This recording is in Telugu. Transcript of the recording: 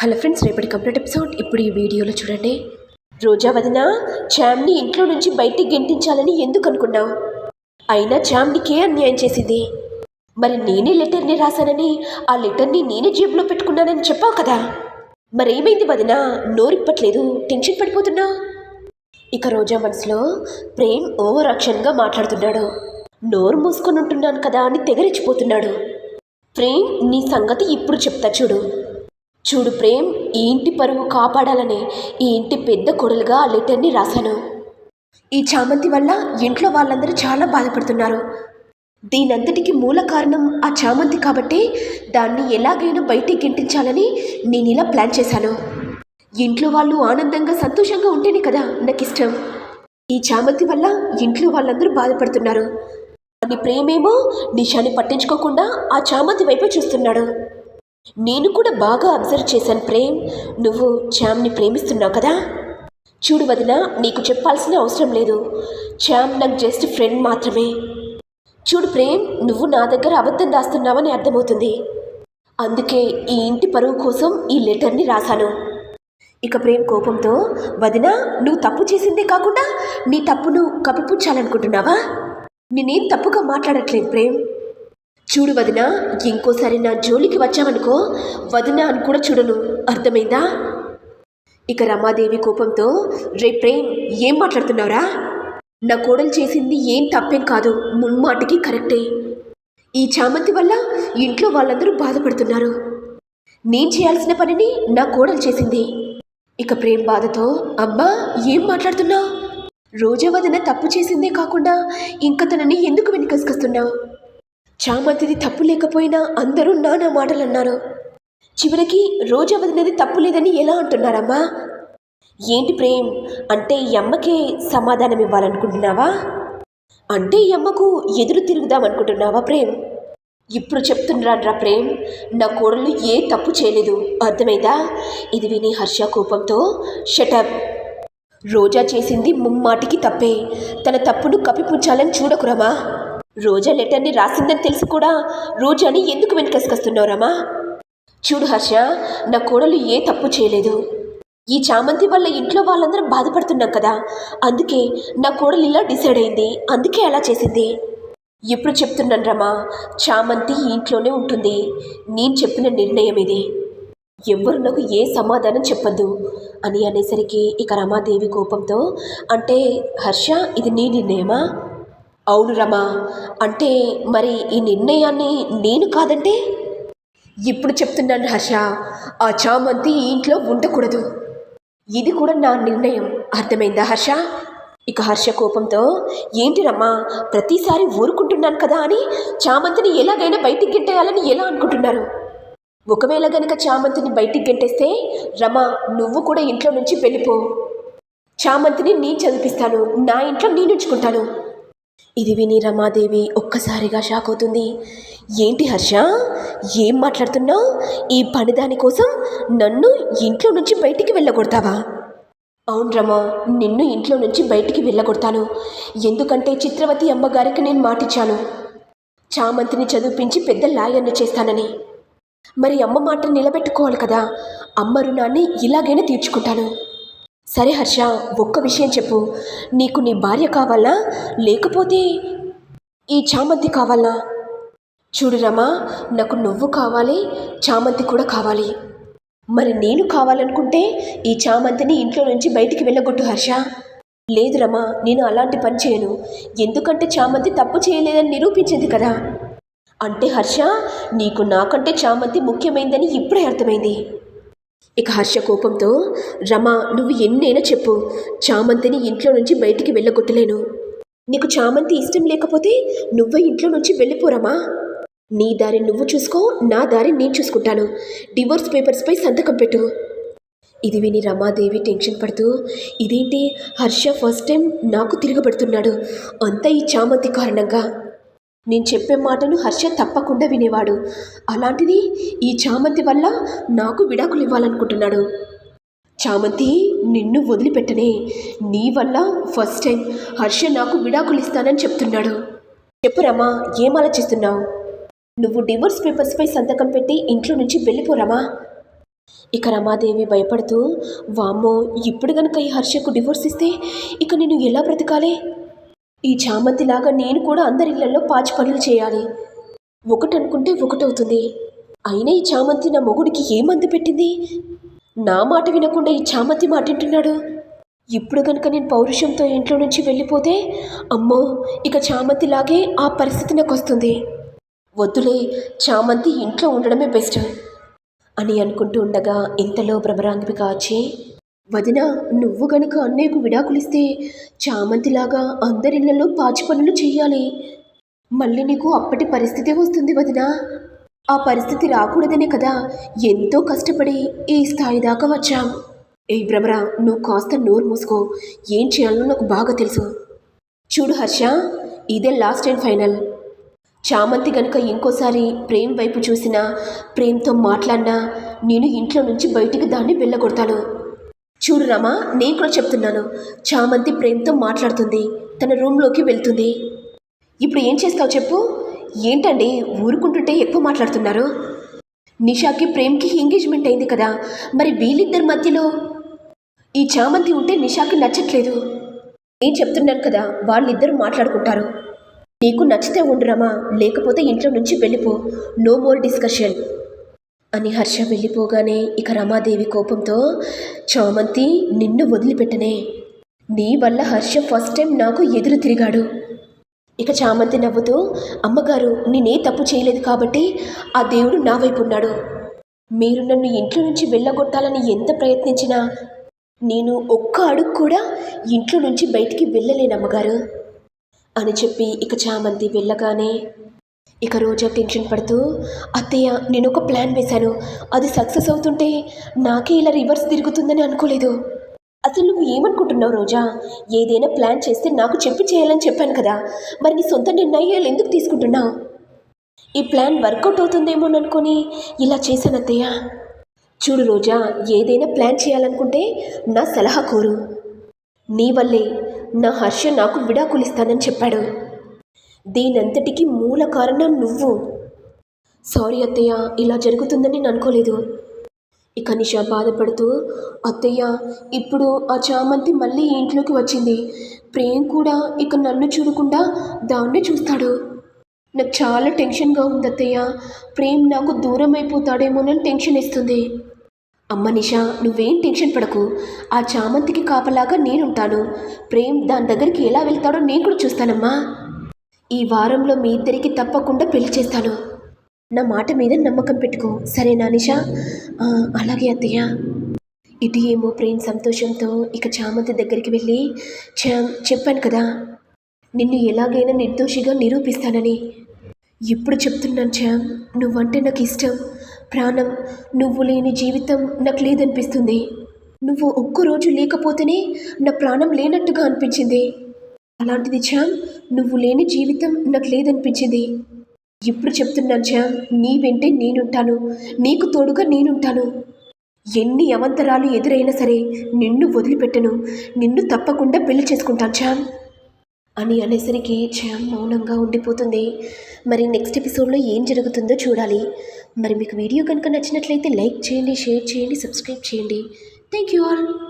హలో ఫ్రెండ్స్ రేపటి కంప్లీట్ ఎపిసోడ్ ఇప్పుడు ఈ వీడియోలో చూడండి. రోజా వదిన చామ్ని ఇంట్లో నుంచి బయటికి గెంటించాలని ఎందుకు అనుకున్నావు? అయినా చామ్నికే అన్యాయం చేసింది. మరి నేనే లెటర్ని రాశానని ఆ లెటర్ని నేనే జేబులో పెట్టుకున్నానని చెప్పావు కదా? మరేమైంది వదిన? నోరిప్పట్లేదు. టెన్షన్ పడిపోతున్నా? ఇక రోజా మనసులో ప్రేమ్ ఓవర్ యాక్షన్గా మాట్లాడుతున్నాడు. నోరు మూసుకొని ఉంటున్నాను కదా అని తెగరిచిపోతున్నాడు ప్రేమ్ నీ సంగతి ఇప్పుడు చెప్తా చూడు. చూడు ప్రేమ్ ఈ ఇంటి పరువు కాపాడాలని ఈ ఇంటి పెద్ద కొడలుగా ఆ లెటర్ని రాశాను. ఈ చామంతి వల్ల ఇంట్లో వాళ్ళందరూ చాలా బాధపడుతున్నారు. దీనంతటికి మూల కారణం ఆ చామంతి కాబట్టి దాన్ని ఎలాగైనా బయటికి గింటించాలని నేను ఇలా ప్లాన్ చేశాను. ఇంట్లో వాళ్ళు ఆనందంగా సంతోషంగా ఉంటేనే కదా నాకు ఇష్టం ఈ చామంతి వల్ల ఇంట్లో వాళ్ళందరూ బాధపడుతున్నారు. అని ప్రేమేమో నిషాని పట్టించుకోకుండా ఆ చామంతి వైపే చూస్తున్నాడు. నేను కూడా బాగా అబ్జర్వ్ చేశాను ప్రేమ్. నువ్వు శ్యామ్ని ప్రేమిస్తున్నావు కదా? చూడు వదిన నీకు చెప్పాల్సిన అవసరం లేదు. శ్యామ్ నాకు జస్ట్ ఫ్రెండ్ మాత్రమే. చూడు ప్రేమ్ నువ్వు నా దగ్గర అబద్ధం దాస్తున్నావని అర్థమవుతుంది. అందుకే ఈ ఇంటి పరువు కోసం ఈ లెటర్ని రాశాను. ఇక ప్రేమ్ కోపంతో వదిన నువ్వు తప్పు చేసిందే కాకుండా నీ తప్పును కప్పిపుచ్చాలనుకుంటున్నావా? నేనేం తప్పుగా మాట్లాడట్లేదు ప్రేమ్. చూడు వదిన ఇంకోసారి నా జోలికి వచ్చావనుకో వదిన అని కూడా చూడను. అర్థమైందా? ఇక రమాదేవి కోపంతో రే ప్రేమ్ ఏం మాట్లాడుతున్నావురా? నా కోడలు చేసింది ఏం తప్పేం కాదు మున్మాటికి కరెక్టే. ఈ చామంతి వల్ల ఇంట్లో వాళ్ళందరూ బాధపడుతున్నారు. నేను చేయాల్సిన పనిని నా కోడలు చేసింది. ఇక ప్రేమ్ బాధతో అమ్మా ఏం మాట్లాడుతున్నావు? రోజా వదిన తప్పు చేసిందే కాకుండా ఇంక తనని ఎందుకు వెనుకసుకొస్తున్నావు? చామంతిది తప్పు లేకపోయినా అందరూ నానా మాటలు అన్నారు చివరికి రోజా వదినది తప్పు లేదని ఎలా అంటున్నారమ్మా? ఏంటి ప్రేమ్ అంటే ఈ అమ్మకే సమాధానం ఇవ్వాలనుకుంటున్నావా? అంటే ఈ అమ్మకు ఎదురు తిరుగుదాం అనుకుంటున్నావా ప్రేమ్? ఇప్పుడు చెప్తున్నాడ్రా ప్రేమ్ నా కోడలు ఏ తప్పు చేయలేదు. అర్థమైందా? ఇది విని హర్ష కోపంతో షటప్ రోజా చేసింది ముమ్మాటికి తప్పే. తన తప్పును కప్పిపుంచాలని చూడకురమా? రోజా లెటర్ని రాసిందని తెలిసి కూడా రోజాని ఎందుకు వెనుకసుకొస్తున్నావు రమా? చూడు హర్ష నా కోడలు ఏ తప్పు చేయలేదు. ఈ చామంతి వల్ల ఇంట్లో వాళ్ళందరం బాధపడుతున్నాం కదా. అందుకే నా కోడలు ఇలా డిసైడ్ అయింది. అందుకే అలా చేసింది. ఇప్పుడు చెప్తున్నాను రమా చామంతి ఇంట్లోనే ఉంటుంది. నేను చెప్పిన నిర్ణయం ఇది. ఎవ్వరు నాకు ఏ సమాధానం చెప్పద్దు అని అనేసరికి ఇక రమాదేవి కోపంతో అంటే హర్ష ఇది నీ నిర్ణయమా? అవును రమా. అంటే మరి ఈ నిర్ణయాన్ని నేను కాదంటే? ఇప్పుడు చెప్తున్నాను హర్ష ఆ చామంతి ఈ ఇంట్లో ఉండకూడదు. ఇది కూడా నా నిర్ణయం. అర్థమైందా హర్ష? ఇక హర్ష కోపంతో ఏంటి రమ్మా ప్రతిసారి ఊరుకుంటున్నాను కదా అని చామంతిని ఎలాగైనా బయటికి గెంటేయాలని ఎలా అనుకుంటున్నారు? ఒకవేళ గనక చామంతిని బయటికి గెంటేస్తే రమా నువ్వు కూడా ఇంట్లో నుంచి వెళ్ళిపో. చామంతిని నేను చదివిస్తాను నా ఇంట్లో నేను ఉంచుకుంటాను. ఇది విని రమాదేవి ఒక్కసారిగా షాక్ అవుతుంది. ఏంటి హర్ష? ఏం మాట్లాడుతున్నావు? ఈ పనిదాని కోసం నన్ను ఇంట్లో నుంచి బయటికి వెళ్ళగొడతావా? అవును రమా నిన్ను ఇంట్లో నుంచి బయటికి వెళ్ళగొడతాను. ఎందుకంటే చిత్రవతి అమ్మగారికి నేను మాటిచ్చాను. చామంతిని చదివించి పెద్ద లాయర్ని చేస్తానని. మరి అమ్మ మాట నిలబెట్టుకోవాలి కదా. అమ్మ రుణాన్ని ఇలాగైనా తీర్చుకుంటాను. సరే హర్ష ఒక్క విషయం చెప్పు. నీకు నీ భార్య కావాలా? లేకపోతే ఈ చామంతి కావాలా? చూడు రమా నాకు నువ్వు కావాలి చామంతి కూడా కావాలి. మరి నేను కావాలనుకుంటే ఈ చామంతిని ఇంట్లో నుంచి బయటికి వెళ్ళగొట్టు హర్ష. లేదు రమా నేను అలాంటి పని చేయను. ఎందుకంటే చామంతి తప్పు చేయలేదని నిరూపించింది కదా. అంటే హర్ష నీకు నాకంటే చామంతి ముఖ్యమైందని ఇప్పుడే అర్థమైంది. ఇక హర్ష కోపంతో రమా నువ్వు ఎన్నైనా చెప్పు. చామంతిని ఇంట్లో నుంచి బయటికి వెళ్ళగొట్టలేను. నీకు చామంతి ఇష్టం లేకపోతే నువ్వే ఇంట్లో నుంచి వెళ్ళిపోరమా నీ దారి నువ్వు చూసుకో నా దారి నేను చూసుకుంటాను. డివోర్స్ పేపర్స్పై సంతకం పెట్టు. ఇది విని రమాదేవి టెన్షన్ పడుతూ ఇదేంటి? హర్ష ఫస్ట్ టైం నాకు తిరగబడుతున్నాడు. అంతా ఈ చామంతి కారణంగా. నేను చెప్పే మాటను హర్ష తప్పకుండా వినేవాడు. అలాంటిది ఈ చామంతి వల్ల నాకు విడాకులు ఇవ్వాలనుకుంటున్నాడు. చామంతి నిన్ను వదిలిపెట్టనే. నీ వల్ల ఫస్ట్ టైం హర్ష నాకు విడాకులు ఇస్తానని చెప్తున్నాడు. చెప్పురమ్మా ఏం ఆలోచిస్తున్నావు? నువ్వు డివోర్స్ పేపర్స్పై సంతకం పెట్టి ఇంట్లో నుంచి వెళ్ళిపోరామా ఇక రమాదేవి భయపడుతూ వామ్మో ఇప్పుడు గనుక ఈ హర్షకు డివోర్స్ ఇస్తే ఇక నేను ఎలా బ్రతకాలి? ఈ చామంతిలాగా నేను కూడా అందరి ఇళ్ళలో పాచి పనులు చేయాలి. ఒకటి అనుకుంటే ఒకటవుతుంది. అయినా ఈ చామంతి నా మొగుడికి ఏ మందు పెట్టింది? నా మాట వినకుండా ఈ చామంతి మాట వింటున్నాడు ఇప్పుడు కనుక నేను పౌరుషంతో ఇంట్లో నుంచి వెళ్ళిపోతే అమ్మో ఇక చామంతిలాగే ఆ పరిస్థితి నాకు వస్తుంది వద్దులే చామంతి ఇంట్లో ఉండడమే బెస్ట్ అని అనుకుంటూ ఉండగా ఇంతలో భ్రమరాంగిక వచ్చి వదిన నువ్వు గనుక అన్నయ్యకు విడాకులిస్తే చామంతిలాగా అందరిళ్ళలో పాచి పనులు చెయ్యాలి. మళ్ళీ నీకు అప్పటి పరిస్థితి వస్తుంది వదిన. ఆ పరిస్థితి రాకూడదనే కదా ఎంతో కష్టపడి ఈ స్థాయి దాకా వచ్చాం. ఏ భ్రమరా నువ్వు కాస్త నోరు మూసుకో ఏం చేయాలో నాకు బాగా తెలుసు. చూడు హర్ష ఇదే లాస్ట్ అండ్ ఫైనల్. చామంతి గనుక ఇంకోసారి ప్రేమ్ వైపు చూసినా ప్రేమ్తో మాట్లాడినా నేను ఇంట్లో నుంచి బయటికి దాన్ని వెళ్ళగొడతాను. చూడు రామా నేను కూడా చెప్తున్నాను. చామంతి ప్రేమ్తో మాట్లాడుతుంది. తన రూమ్లోకి వెళ్తుంది. ఇప్పుడు ఏం చేస్తావు చెప్పు? ఏంటండి ఊరుకుంటుంటే ఎక్కువ మాట్లాడుతున్నారు. నిషాకి ప్రేమ్కి ఎంగేజ్మెంట్ అయింది కదా. మరి వీళ్ళిద్దరి మధ్యలో ఈ చామంతి ఉంటే నిషాకి నచ్చట్లేదు. నేను చెప్తున్నాను కదా వాళ్ళిద్దరు మాట్లాడుకుంటారు. నీకు నచ్చితే ఉండురమా లేకపోతే ఇంట్లో నుంచి వెళ్ళిపో. నో మోర్ డిస్కషన్ అని హర్ష వెళ్ళిపోగానే ఇక రమాదేవి కోపంతో చామంతి నిన్ను వదిలిపెట్టనే. నీ వల్ల హర్ష ఫస్ట్ టైం నాకు ఎదురు తిరిగాడు. ఇక చామంతి నవ్వుతూ అమ్మగారు నేనే తప్పు చేయలేదు కాబట్టి ఆ దేవుడు నా వైపు ఉన్నాడు. మీరు నన్ను ఇంట్లో నుంచి వెళ్ళగొట్టాలని ఎంత ప్రయత్నించినా నేను ఒక్క అడుగు కూడా ఇంట్లో నుంచి బయటికి వెళ్ళలేను అమ్మగారు అని చెప్పి ఇక చామంతి వెళ్ళగానే ఇక రోజా టెన్షన్ పడుతూ అత్తయ్య నేను ఒక ప్లాన్ వేశాను. అది సక్సెస్ అవుతుంటే నాకే ఇలా రివర్స్ తిరుగుతుందని అనుకోలేదు. అసలు నువ్వు ఏమనుకుంటున్నావు రోజా? ఏదైనా ప్లాన్ చేస్తే నాకు చెప్పి చేయాలని చెప్పాను కదా. మరి నీ సొంత నిర్ణయాలు ఎందుకు తీసుకుంటున్నావు? ఈ ప్లాన్ వర్కౌట్ అవుతుందేమో అనుకొని ఇలా చేశాను అత్తయ్య. చూడు రోజా ఏదైనా ప్లాన్ చేయాలనుకుంటే నా సలహా కోరు. నీ వల్లే నా హర్ష నాకు విడాకులిస్తానని చెప్పాడు. దీనంతటికి మూల కారణం నువ్వు. సారీ అత్తయ్య ఇలా జరుగుతుందని నేను అనుకోలేదు ఇక నిషా బాధపడుతూ అత్తయ్య ఇప్పుడు ఆ చామంతి మళ్ళీ ఇంట్లోకి వచ్చింది. ప్రేమ్ కూడా ఇక నన్ను చూడకుండా దాన్నే చూస్తాడు. నాకు చాలా టెన్షన్గా ఉంది అత్తయ్య. ప్రేమ్ నాకు దూరం అయిపోతాడేమోనని టెన్షన్ ఇస్తుంది అమ్మ నిషా నువ్వేం టెన్షన్ పడకు. ఆ చామంతికి కాపలాగా నేనుంటాను. ప్రేమ్ దాని దగ్గరికి ఎలా వెళ్తాడో నేను కూడా చూస్తానమ్మా. ఈ వారంలో మీ ఇద్దరికి తప్పకుండా పెళ్ళి చేస్తాను. నా మాట మీద నమ్మకం పెట్టుకో. సరేనా నిషా? అలాగే అత్తయ్య. ఇది ఏమో ప్రేమ్ సంతోషంతో ఇక చామంతి దగ్గరికి వెళ్ళి చెప్పాను కదా. నిన్ను ఎలాగైనా నిర్దోషిగా నిరూపిస్తానని. ఇప్పుడు చెప్తున్నాను చామ్ నువ్వంటే నాకు ఇష్టం. ప్రాణం నువ్వు లేని జీవితం నాకు లేదనిపిస్తుంది. నువ్వు ఒక్కరోజు లేకపోతేనే నా ప్రాణం లేనట్టుగా అనిపించింది. అలాంటిది ఛామ్ నువ్వు లేని జీవితం నాకు లేదనిపించింది. ఇప్పుడు చెప్తున్నాను ఛామ్ నీ వెంటే నేనుంటాను. నీకు తోడుగా నేనుంటాను. ఎన్ని అవంతరాలు ఎదురైనా సరే నిన్ను వదిలిపెట్టను. నిన్ను తప్పకుండా పెళ్ళి చేసుకుంటాను ఛామ్. అని అనేసరికి ఛామ్ మౌనంగా ఉండిపోతుంది. మరి నెక్స్ట్ ఎపిసోడ్లో ఏం జరుగుతుందో చూడాలి. మరి మీకు వీడియో కనుక నచ్చినట్లయితే లైక్ చేయండి షేర్ చేయండి సబ్స్క్రైబ్ చేయండి. Thank you all.